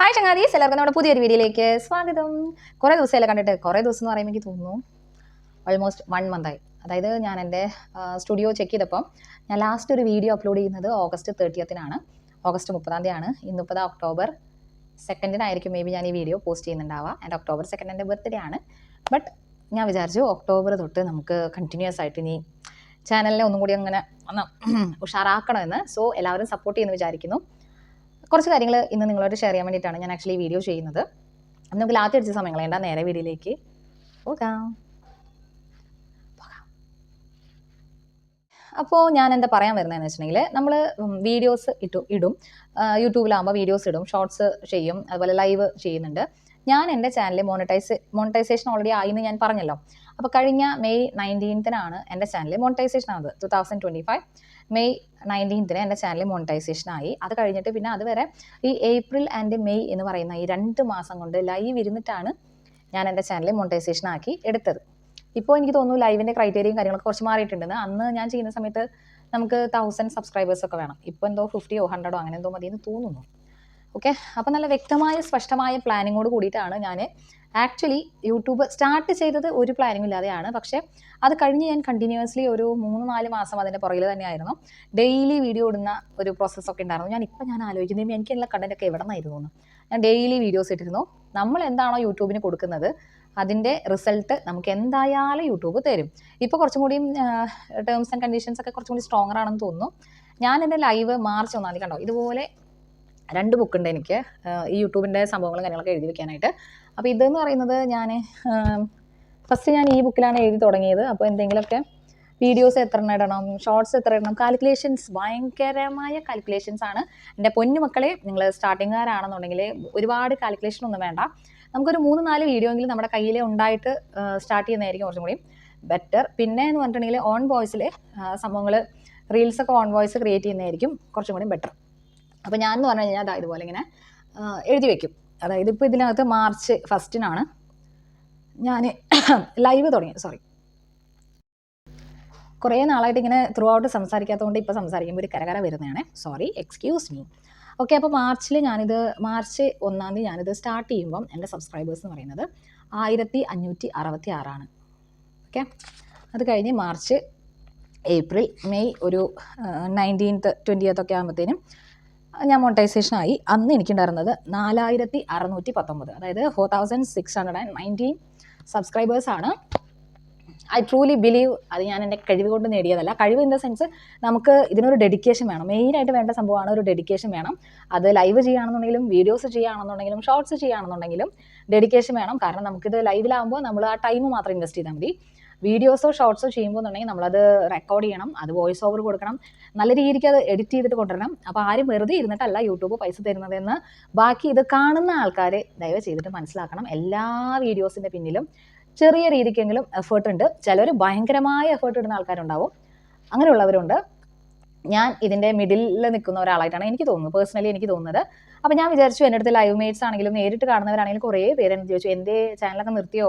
Hi ചങ്ങാതീസ്. എല്ലാവർക്കും നമ്മുടെ പുതിയൊരു വീഡിയോയിലേക്ക് സ്വാഗതം. കുറേ ദിവസമല്ലേ കണ്ടിട്ട്. കുറേ ദിവസം എന്ന് പറയുമ്പോൾ എനിക്ക് തോന്നുന്നു ഓൾമോസ്റ്റ് വൺ മന്തായി അതായത് ഞാൻ എന്റെ സ്റ്റുഡിയോ ചെക്ക് ചെയ്തപ്പം ഞാൻ ലാസ്റ്റ് ഒരു വീഡിയോ അപ്ലോഡ് ചെയ്യുന്നത് ഓഗസ്റ്റ് തേർട്ടിയത്തിനാണ് ഓഗസ്റ്റ് മുപ്പതാം തീയതിയാണ്. ഇന്നിപ്പത് ഒക്ടോബർ സെക്കൻഡിനായിരിക്കും മേ ബി ഞാൻ ഈ വീഡിയോ പോസ്റ്റ് ചെയ്യുന്നുണ്ടാവുക. എന്റെ ഒക്ടോബർ സെക്കൻഡ് എന്റെ ബർത്ത്ഡേ ആണ്. ബട്ട് ഞാൻ വിചാരിച്ചു ഒക്ടോബർ തൊട്ട് നമുക്ക് കണ്ടിന്യൂസ് ആയിട്ട് ഇനി ചാനലിനെ ഒന്നും കൂടി അങ്ങനെ ഒന്ന് ഉഷാറാക്കണമെന്ന്. സോ എല്ലാവരും സപ്പോർട്ട് ചെയ്യുമെന്ന് വിചാരിക്കുന്നു. കുറച്ച് കാര്യങ്ങൾ ഇന്ന് നിങ്ങളോട് ഷെയർ ചെയ്യാൻ വേണ്ടിയിട്ടാണ് ഞാൻ ആക്ച്വലി വീഡിയോ ചെയ്യുന്നത്. അപ്പം നമുക്ക് ലാത്തി അടിച്ച സമയം കളയണ്ട നേരെ വീഡിയോയിലേക്ക് പോകാം. അപ്പോൾ ഞാൻ എന്താ പറയാൻ വരുന്നതെന്ന് വെച്ചിട്ടുണ്ടെങ്കിൽ നമ്മൾ വീഡിയോസ് ഇട്ടു ഇടും. യൂട്യൂബിലാകുമ്പോൾ വീഡിയോസ് ഇടും ഷോർട്സ് ചെയ്യും അതുപോലെ ലൈവ് ചെയ്യുന്നുണ്ട്. ഞാൻ എന്റെ ചാനൽ മോണിറ്റൈസ് മോണിറ്റൈസേഷൻ ഓൾറെഡി ആയി എന്ന് ഞാൻ പറഞ്ഞല്ലോ. അപ്പോൾ കഴിഞ്ഞ മെയ് നയന്റീൻത്തിനാണ് എന്റെ ചാനൽ മോണിറ്റൈസേഷൻ ആണത് two thousand twenty five May നയന്റീൻത്തിന് എന്റെ ചാനൽ മോണിറ്റൈസേഷൻ ആയി. അത് കഴിഞ്ഞിട്ട് പിന്നെ അതുവരെ ഈ ഏപ്രിൽ ആൻഡ് മെയ് എന്ന് പറയുന്ന ഈ രണ്ട് മാസം കൊണ്ട് ലൈവ് ഇരുന്നിട്ടാണ് ഞാൻ എന്റെ ചാനൽ മോണിറ്റൈസേഷൻ ആക്കി എടുത്തത്. ഇപ്പോൾ എനിക്ക് തോന്നുന്നു ലൈവിന്റെ ക്രൈറ്റീരിയയും കാര്യങ്ങളൊക്കെ കുറച്ച് മാറിയിട്ടുണ്ടെന്ന് അന്ന് ഞാൻ ചെയ്യുന്ന സമയത്ത് നമുക്ക് തൗസൻഡ് സബ്സ്ക്രൈബേഴ്സ് ഒക്കെ വേണം. ഇപ്പോൾ എന്തോ ഫിഫ്റ്റിയോ ഹൺഡ്രഡോ അങ്ങനെ എന്തോ മതി എന്ന് തോന്നുന്നു. ഓക്കെ അപ്പോൾ നല്ല വ്യക്തമായ സ്പഷ്ടമായ പ്ലാനിങ്ങോട് കൂടിയിട്ടാണ് ഞാൻ ആക്ച്വലി യൂട്യൂബ് സ്റ്റാർട്ട് ചെയ്തത് ഒരു പ്ലാനിങ് ഇല്ലാതെയാണ്. പക്ഷേ അത് കഴിഞ്ഞ് ഞാൻ കണ്ടിന്യൂസ്ലി ഒരു മൂന്ന് നാല് മാസം അതിന്റെ പുറകിൽ തന്നെയായിരുന്നു. ഡെയിലി വീഡിയോ ഇടുന്ന ഒരു പ്രോസസ്സൊക്കെ ഉണ്ടായിരുന്നു. ഞാൻ ഇപ്പം ഞാൻ ആലോചിക്കുന്നത് എനിക്കുള്ള കണ്ടന്റൊക്കെ എവിടെ നിന്നായിരുന്നു ഞാൻ ഡെയിലി വീഡിയോസ് ഇട്ടിരുന്നു. നമ്മൾ എന്താണോ യൂട്യൂബിന് കൊടുക്കുന്നത് അതിന്റെ റിസൾട്ട് നമുക്ക് എന്തായാലും യൂട്യൂബ് തരും. ഇപ്പോൾ കുറച്ചും കൂടിയും ടേംസ് ആൻഡ് കണ്ടീഷൻസ് ഒക്കെ കുറച്ചും കൂടി സ്ട്രോങ്ങർ ആണെന്ന് തോന്നുന്നു. ഞാൻ എന്റെ ലൈവ് മാർച്ച് ഒന്നാം തീയതി കണ്ടോ? ഇതുപോലെ രണ്ട് ബുക്ക് ഉണ്ട് എനിക്ക്. ഈ യൂട്യൂബിന്റെ സംഭവങ്ങളും കാര്യങ്ങളൊക്കെ എഴുതി വെക്കാനായിട്ട്. അപ്പോൾ ഇതെന്ന് പറയുന്നത് ഞാൻ ഫസ്റ്റ് ഞാൻ ഈ ബുക്കിലാണ് എഴുതി തുടങ്ങിയത്. അപ്പോൾ എന്തെങ്കിലുമൊക്കെ വീഡിയോസ് എത്ര എണ്ണം ഇടണം ഷോർട്സ് എത്ര ഇടണം കാൽക്കുലേഷൻസ് ഭയങ്കരമായ കാൽക്കുലേഷൻസ് ആണ്. എന്റെ പൊന്നുമക്കളെ നിങ്ങൾ സ്റ്റാർട്ടിങ്ങുകാരാണെന്നുണ്ടെങ്കിൽ ഒരുപാട് കാൽക്കുലേഷൻ ഒന്നും വേണ്ട. നമുക്കൊരു മൂന്ന് നാല് വീഡിയോ എങ്കിലും നമ്മുടെ കയ്യിൽ ഉണ്ടായിട്ട് സ്റ്റാർട്ട് ചെയ്യുന്നതായിരിക്കും കുറച്ചും കൂടി ബെറ്റർ പിന്നെ എന്ന് പറഞ്ഞിട്ടുണ്ടെങ്കിൽ ഓൺ വോയിസിൽ സംഭവങ്ങൾ റീൽസൊക്കെ ഓൺ വോയിസ് ക്രിയേറ്റ് ചെയ്യുന്നതായിരിക്കും കുറച്ചും കൂടി ബെറ്റർ അപ്പോൾ ഞാൻ എന്ന് പറഞ്ഞു കഴിഞ്ഞാൽ അതാ ഇതുപോലെ ഇങ്ങനെ എഴുതി വെക്കും. അതായത് ഇപ്പോൾ ഇതിനകത്ത് മാർച്ച് ഫസ്റ്റിനാണ്. ഞാൻ ലൈവ് തുടങ്ങി സോറി. കുറേ നാളായിട്ട് ഇങ്ങനെ ത്രൂ ഔട്ട് സംസാരിക്കാത്തതുകൊണ്ട് ഇപ്പോൾ സംസാരിക്കുമ്പോൾ ഒരു കരകര വരുന്നതാണ്. സോറി എക്സ്ക്യൂസ് മീ ഓക്കെ അപ്പോൾ മാർച്ചിൽ ഞാനിത് മാർച്ച് ഒന്നാം തീയതി ഞാനിത് സ്റ്റാർട്ട് ചെയ്യുമ്പം എന്റെ സബ്സ്ക്രൈബേഴ്സ് എന്ന് പറയുന്നത് ആയിരത്തി അഞ്ഞൂറ്റി അറുപത്തി ആറാണ് ഓക്കെ അത് കഴിഞ്ഞ് മാർച്ച് ഏപ്രിൽ മെയ് ഒരു നയന്റീൻത്ത് ട്വന്റിയത്തൊക്കെ ആകുമ്പോഴത്തേനും ഞാൻ മോണിറ്റൈസേഷൻ ആയി. അന്ന് എനിക്കുണ്ടായിരുന്നത് നാലായിരത്തി അറുന്നൂറ്റി പത്തൊമ്പത് അതായത് four thousand six hundred and nineteen സബ്സ്ക്രൈബേഴ്സാണ് I truly believe അത് ഞാൻ എന്റെ കഴിവ് കൊണ്ട് നേടിയതല്ല. കഴിവ് ഇൻ ദ സെൻസ് നമുക്ക് ഇതിനൊരു ഡെഡിക്കേഷൻ വേണം. മെയിനായിട്ട് വേണ്ട സംഭവമാണ് ഒരു ഡെഡിക്കേഷൻ വേണം. അത് ലൈവ് ചെയ്യുകയാണെന്നുണ്ടെങ്കിലും വീഡിയോസ് ചെയ്യുകയാണെന്നുണ്ടെങ്കിലും ഷോർട്സ് ചെയ്യുകയാണെന്നുണ്ടെങ്കിലും ഡെഡിക്കേഷൻ വേണം. കാരണം നമുക്കിത് ലൈവിലാകുമ്പോൾ നമ്മൾ ആ ടൈം മാത്രം ഇൻവെസ്റ്റ് ചെയ്താൽ മതി. വീഡിയോസോ ഷോർട്സോ ചെയ്യുമ്പോൾ എന്നുണ്ടെങ്കിൽ നമ്മളത് റെക്കോർഡ് ചെയ്യണം അത് വോയിസ് ഓവർ കൊടുക്കണം. നല്ല രീതിക്ക് അത് എഡിറ്റ് ചെയ്തിട്ട് കൊണ്ടുവരണം. അപ്പോൾ ആരും വെറുതെ ഇരുന്നിട്ടല്ല യൂട്യൂബ് പൈസ തരുന്നതെന്ന് ബാക്കി ഇത് കാണുന്ന ആൾക്കാരെ ദയവ് ചെയ്തിട്ട് മനസ്സിലാക്കണം. എല്ലാ വീഡിയോസിന്റെ പിന്നിലും ചെറിയ രീതിക്കെങ്കിലും എഫേർട്ട് ഉണ്ട്. ചിലർ ഭയങ്കരമായ എഫേർട്ട് ഇടുന്ന ആൾക്കാരുണ്ടാവും. അങ്ങനെയുള്ളവരുണ്ട്. ഞാൻ ഇതിന്റെ മിഡിലിൽ നിൽക്കുന്ന ഒരാളായിട്ടാണ് എനിക്ക് തോന്നുന്നത്. പേഴ്സണലി എനിക്ക് തോന്നുന്നത്. അപ്പോൾ ഞാൻ വിചാരിച്ചു എന്റെ അടുത്ത് ലൈവ് മേറ്റ്സ് ആണെങ്കിലും നേരിട്ട് കാണുന്നവരാണെങ്കിലും കുറേ പേര് എന്നെ ചോദിച്ചു എന്റെ ചാനലൊക്കെ നിർത്തിയോ?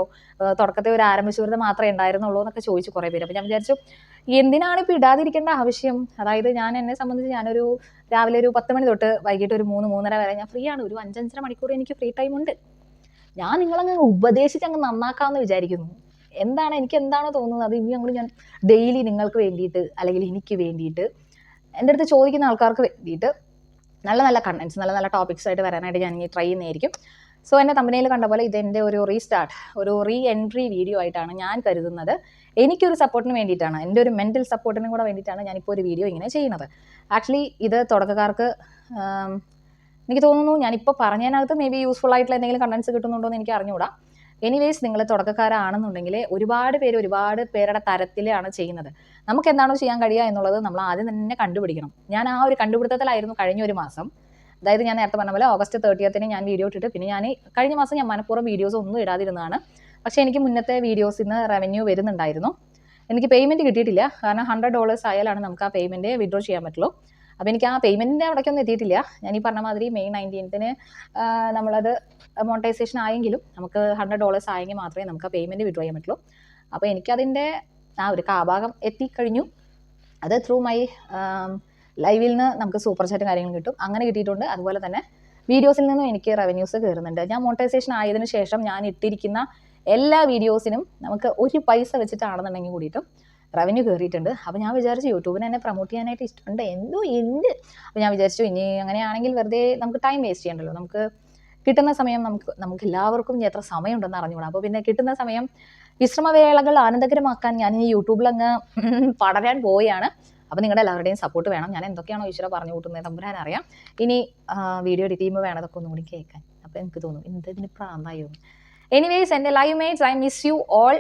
തുടക്കത്തെ ഒരു ആരംഭിച്ചവരുടെ മാത്രമേ ഉണ്ടായിരുന്നുള്ളൂ എന്നൊക്കെ ചോദിച്ചു കുറേ പേര്. അപ്പോൾ ഞാൻ വിചാരിച്ചു എന്തിനാണ് ഇപ്പോൾ ഇടാതിരിക്കേണ്ട ആവശ്യം? അതായത് ഞാൻ എന്നെ സംബന്ധിച്ച് ഞാനൊരു രാവിലെ ഒരു പത്ത് മണി തൊട്ട് വൈകിട്ട് ഒരു മൂന്ന് മൂന്നര വരെ ഞാൻ ഫ്രീ ആണ്. ഒരു അഞ്ചഞ്ചര മണിക്കൂർ എനിക്ക് ഫ്രീ ടൈം ഉണ്ട്. ഞാൻ നിങ്ങളങ്ങ് ഉപദേശിച്ച് അങ്ങ് നന്നാക്കാന്ന് വിചാരിക്കുന്നു. എന്താണ് എനിക്ക് എന്താണോ തോന്നുന്നത്? അത് ഇനി ഞങ്ങൾ ഞാൻ ഡെയിലി നിങ്ങൾക്ക് വേണ്ടിയിട്ട് അല്ലെങ്കിൽ എനിക്ക് വേണ്ടിയിട്ട് എന്റെ അടുത്ത് ചോദിക്കുന്ന ആൾക്കാർക്ക് വേണ്ടിയിട്ട് നല്ല നല്ല കണ്ടൻസ് നല്ല നല്ല ടോപ്പിക്സ് ആയിട്ട് വരാനായിട്ട് ഞാൻ ഇനി ട്രൈ ചെയ്യുന്നതായിരിക്കും. സോ എന്നെ തമ്പനയിൽ കണ്ട പോലെ ഇതെന്റെ ഒരു റീസ്റ്റാർട്ട് ഒരു റീ എൻട്രി വീഡിയോ ആയിട്ടാണ് ഞാൻ കരുതുന്നത്. എനിക്കൊരു സപ്പോർട്ടിന് വേണ്ടിയിട്ടാണ് എന്റെ ഒരു മെന്റൽ സപ്പോർട്ടിനും കൂടെ വേണ്ടിയിട്ടാണ് ഞാനിപ്പോൾ ഒരു വീഡിയോ ഇങ്ങനെ ചെയ്യുന്നത്. ആക്ച്വലി ഇത് തുടക്കക്കാർക്ക് എനിക്ക് തോന്നുന്നു ഞാനിപ്പോൾ പറഞ്ഞതിനകത്ത് മേ ബി യൂസ്ഫുൾ ആയിട്ടുള്ള എന്തെങ്കിലും കണ്ടൻസ് കിട്ടുന്നുണ്ടോ എന്ന് എനിക്ക് അറിഞ്ഞുകൂടാ എനിവേസ് നിങ്ങൾ തുടക്കക്കാരാണെന്നുണ്ടെങ്കിൽ ഒരുപാട് പേര് ഒരുപാട് പേരുടെ തരത്തിലാണ് ചെയ്യുന്നത്. നമുക്ക് എന്താണോ ചെയ്യാൻ കഴിയുക എന്നുള്ളത് നമ്മൾ ആദ്യം തന്നെ കണ്ടുപിടിക്കണം. ഞാൻ ആ ഒരു കണ്ടുപിടുത്തത്തിലായിരുന്നു കഴിഞ്ഞ ഒരു മാസം. അതായത് ഞാൻ നേരത്തെ പറഞ്ഞ പോലെ ഓഗസ്റ്റ് തേർട്ടിയത്തിന് ഞാൻ വീഡിയോ ഇട്ടിട്ട് പിന്നെ ഞാൻ കഴിഞ്ഞ മാസം ഞാൻ മനഃപൂർവം വീഡിയോസ് ഒന്നും ഇടാതിരുന്നതാണ്. പക്ഷേ എനിക്ക് മുന്നത്തെ വീഡിയോസിൽ നിന്ന് റവന്യൂ വരുന്നുണ്ടായിരുന്നു. എനിക്ക് പേയ്മെന്റ് കിട്ടിയിട്ടില്ല. കാരണം ഹൺഡ്രഡ് ഡോളേഴ്സ് ആയാലാണ് നമുക്ക് ആ പേയ്മെന്റ് വിഡ്രോ ചെയ്യാൻ പറ്റുള്ളൂ. അപ്പോൾ എനിക്ക് ആ പേയ്മെന്റിന്റെ അവിടേക്കൊന്നും എത്തിയിട്ടില്ല. ഞാൻ ഈ പറഞ്ഞ മാതിരി മെയ് നയന്റീൻത്തിന് നമ്മളത് മോണിറ്റൈസേഷൻ ആയെങ്കിലും നമുക്ക് ഹൺഡ്രഡ് ഡോളേഴ്സ് ആയെങ്കിൽ മാത്രമേ നമുക്ക് ആ പേയ്മെന്റ് വിഡ്രോ ചെയ്യാൻ പറ്റുള്ളൂ. അപ്പോൾ എനിക്കതിന്റെ ആ ഒരു കാഭാഗം എത്തിക്കഴിഞ്ഞു. അത് ത്രൂ മൈ ലൈവിൽ നിന്ന് നമുക്ക് സൂപ്പർ ചാറ്റും കാര്യങ്ങളും കിട്ടും. അങ്ങനെ കിട്ടിയിട്ടുണ്ട്. അതുപോലെ തന്നെ വീഡിയോസിൽ നിന്നും എനിക്ക് റവന്യൂസ് കയറുന്നുണ്ട് ഞാൻ മോണിറ്റൈസേഷൻ ആയതിനു ശേഷം ഞാൻ ഇട്ടിരിക്കുന്ന എല്ലാ വീഡിയോസിനും നമുക്ക് ഒരു പൈസ വെച്ചിട്ടാണെന്നുണ്ടെങ്കിൽ കൂടിയിട്ടും റവന്യൂ കയറിയിട്ടുണ്ട് അപ്പോൾ ഞാൻ വിചാരിച്ചു യൂട്യൂബിന് എന്നെ പ്രൊമോട്ട് ചെയ്യാനായിട്ട് ഇഷ്ടമുണ്ട്. എന്തോ ഉണ്ട്. അപ്പോൾ ഞാൻ വിചാരിച്ചു ഇനി അങ്ങനെയാണെങ്കിൽ വെറുതെ നമുക്ക് ടൈം വേസ്റ്റ് ചെയ്യണ്ടല്ലോ. നമുക്ക് കിട്ടുന്ന സമയം നമുക്ക് നമുക്ക് എല്ലാവർക്കും എത്ര സമയമുണ്ടെന്ന് അറിഞ്ഞുകൂടാ. അപ്പോൾ പിന്നെ കിട്ടുന്ന സമയം വിശ്രമവേളകൾ ആനന്ദകരമാക്കാൻ ഞാൻ ഈ യൂട്യൂബിലങ്ങ് പടരാൻ പോവുകയാണ്. അപ്പോൾ നിങ്ങളുടെ എല്ലാവരുടെയും സപ്പോർട്ട് വേണം. ഞാൻ എന്തൊക്കെയാണോ ഈശ്വര പറഞ്ഞു കൂട്ടുന്നത് തമ്പുരാൻ അറിയാം. ഇനി വീഡിയോ എഡിറ്റ് ചെയ്യുമ്പോൾ വേണം അതൊക്കെ ഒന്നുകൂടി കേൾക്കാൻ. അപ്പോൾ എനിക്ക് തോന്നും എന്തിന് പ്രാന്തായോ? എനിവേസ് എന്റെ live mates I miss you all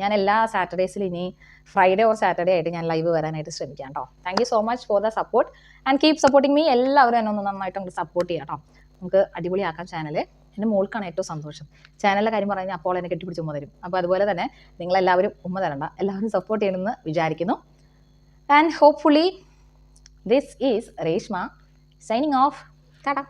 ഞാൻ എല്ലാ സാറ്റർഡേസിലും ഇനി ഫ്രൈഡേ ഓർ സാറ്റർഡേ ആയിട്ട് ഞാൻ ലൈവ് വരാനായിട്ട് ശ്രമിക്കാം കേട്ടോ thank you so much for the support and keep supporting me എല്ലാവരും എന്നെ ഒന്ന് നന്നായിട്ട് നമുക്ക് സപ്പോർട്ട് ചെയ്യാം കേട്ടോ നമുക്ക് അടിപൊളിയാക്കാം ചാനൽ എന്റെ മോൾക്കാണ് ഏറ്റവും സന്തോഷം. ചാനലിലെ കാര്യം പറഞ്ഞാൽ അപ്പോൾ എന്നെ കെട്ടിപ്പിടിച്ച് ഉമ്മ തരും. അപ്പോൾ അതുപോലെ തന്നെ നിങ്ങളെല്ലാവരും ഉമ്മ തരണ്ട. എല്ലാവരും സപ്പോർട്ട് ചെയ്യണമെന്ന് വിചാരിക്കുന്നു. And hopefully this is Reshma signing off tata